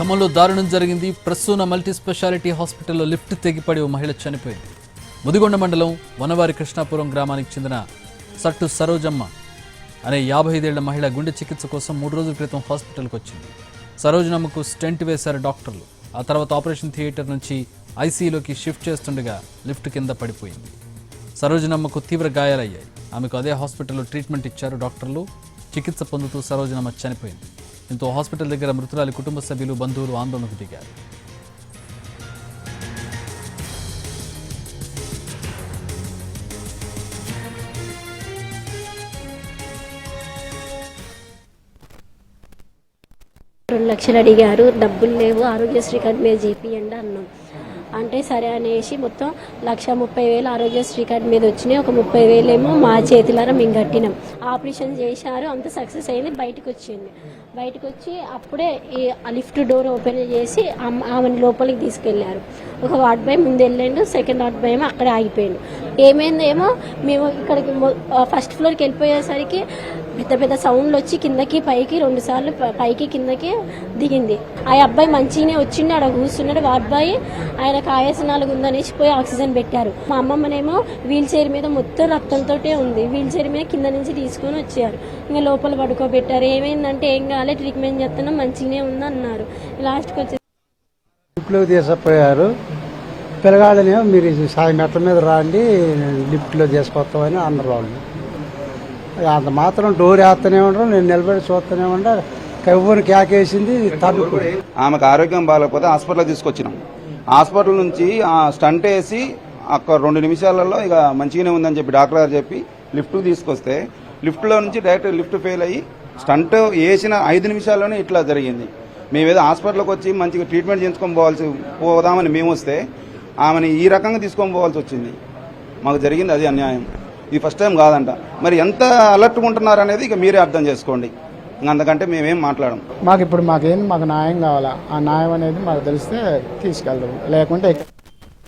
ఖమ్మంలో దారుణం జరిగింది. ప్రసూన మల్టీ స్పెషాలిటీ హాస్పిటల్లో లిఫ్ట్ తెగిపడి ఓ మహిళ చనిపోయింది. ముదిగొండ మండలం వనవారి కృష్ణాపురం గ్రామానికి చెందిన సట్టు సరోజమ్మ అనే యాభై ఐదేళ్ళ మహిళ గుండె చికిత్స కోసం మూడు రోజుల క్రితం హాస్పిటల్కి వచ్చింది. సరోజనమ్మకు స్టెంట్ వేశారు డాక్టర్లు. ఆ తర్వాత ఆపరేషన్ థియేటర్ నుంచి ఐసీయూలోకి షిఫ్ట్ చేస్తుండగా లిఫ్ట్ కింద పడిపోయింది. సరోజనమ్మకు తీవ్ర గాయాలయ్యాయి. ఆమెకు అదే హాస్పిటల్లో ట్రీట్మెంట్ ఇచ్చారు డాక్టర్లు. చికిత్స పొందుతూ సరోజనమ్మ చనిపోయింది. దీంతో హాస్పిటల్ దగ్గర మృతురాలి కుటుంబ సభ్యులు బంధువులు ఆందోళనకు దిగారు. రెండు లక్షలు అడిగారు. డబ్బులు లేవు. ఆరోగ్యశ్రీ కార్డు మీద చేపియండి అన్నాం. అంటే సరే అనేసి మొత్తం లక్ష ముప్పై వేలు ఆరోగ్యశ్రీ కార్డు మీద వచ్చినాయి. ఒక ముప్పై వేలు ఏమో మా చేతులారా మేము కట్టినాం. ఆపరేషన్ చేశారు అంత సక్సెస్ అయింది బయటకు వచ్చింది. బయటకు వచ్చి అప్పుడే ఈ లిఫ్ట్ డోర్ ఓపెన్ చేసి ఆమెను లోపలికి తీసుకెళ్ళారు. ఒక వార్డ్ బాయ్ ముందు వెళ్ళిండు సెకండ్ వార్డ్ బాయ్ ఏమో అక్కడే ఆగిపోయిండు. ఏమైందేమో మేము ఇక్కడికి ఫస్ట్ ఫ్లోర్కి వెళ్ళిపోయేసరికి పెద్ద పెద్ద సౌండ్లు వచ్చి కిందకి పైకి రెండు సార్లు పైకి కిందకి దిగింది. ఆ అబ్బాయి మంచిగానే వచ్చిండు ఆడ కూర్చున్నాడు. ఆ అబ్బాయి ఆయనకు ఆయాసనాలుగు ఉందనేసి పోయి ఆక్సిజన్ పెట్టారు. మా అమ్మమ్మనేమో వీల్ చైర్ మీద మొత్తం రక్తంతో ఉంది. వీల్ చైర్ మీద కింద నుంచి తీసుకొని వచ్చారు. ఇంకా లోపల పడుకోబెట్టారు. ఏమైందంటే ఏం కాలే ట్రీట్మెంట్ చేస్తున్నాం మంచిగానే ఉంది అన్నారు. లాస్ట్కి వచ్చి లిఫ్ట్లో తీసుకుపోయారు. పిల్లగాళ్ళనేమో మీరు సాయం మెట్ల మీద రాండి లిఫ్ట్లో తీసుకొస్తామని అన్నారు వాళ్ళు. అంత మాత్రం డోర్ వేస్తూనే ఉండరు నేను నిలబడి చూస్తూనే ఉండ కవ్వని కేకేసింది తడుపు ఆమెకు ఆరోగ్యం బాగాలేకపోతే హాస్పిటల్ తీసుకొచ్చినాం. హాస్పిటల్ నుంచి స్టంట్ వేసి అక్కడ రెండు నిమిషాలలో ఇక మంచిగానే ఉందని చెప్పి డాక్టర్ గారు చెప్పి లిఫ్ట్ తీసుకొస్తే లిఫ్ట్లో నుంచి డైరెక్ట్ లిఫ్ట్ ఫెయిల్ అయ్యి స్టంట్ వేసిన ఐదు నిమిషాల్లోనే ఇట్లా జరిగింది. మేమేదో హాస్పిటల్కి వచ్చి మంచిగా ట్రీట్మెంట్ చేయించుకొని పోవాల్సి పోదామని మేము వస్తే ఆమెని ఈ రకంగా తీసుకొని పోవాల్సి వచ్చింది. మాకు జరిగింది అది అన్యాయం. ఇది ఫస్ట్ టైం కాదంట. మరి ఎంత అలర్ట్గా ఉంటున్నారు అనేది ఇక మీరే అర్థం చేసుకోండి. అందుకంటే మేమేం మాట్లాడం మాకు ఇప్పుడు మాకేంది మాకు న్యాయం కావాలా? ఆ న్యాయం అనేది మాకు తెలిస్తే తీసుకెళ్దాం. లేకుంటే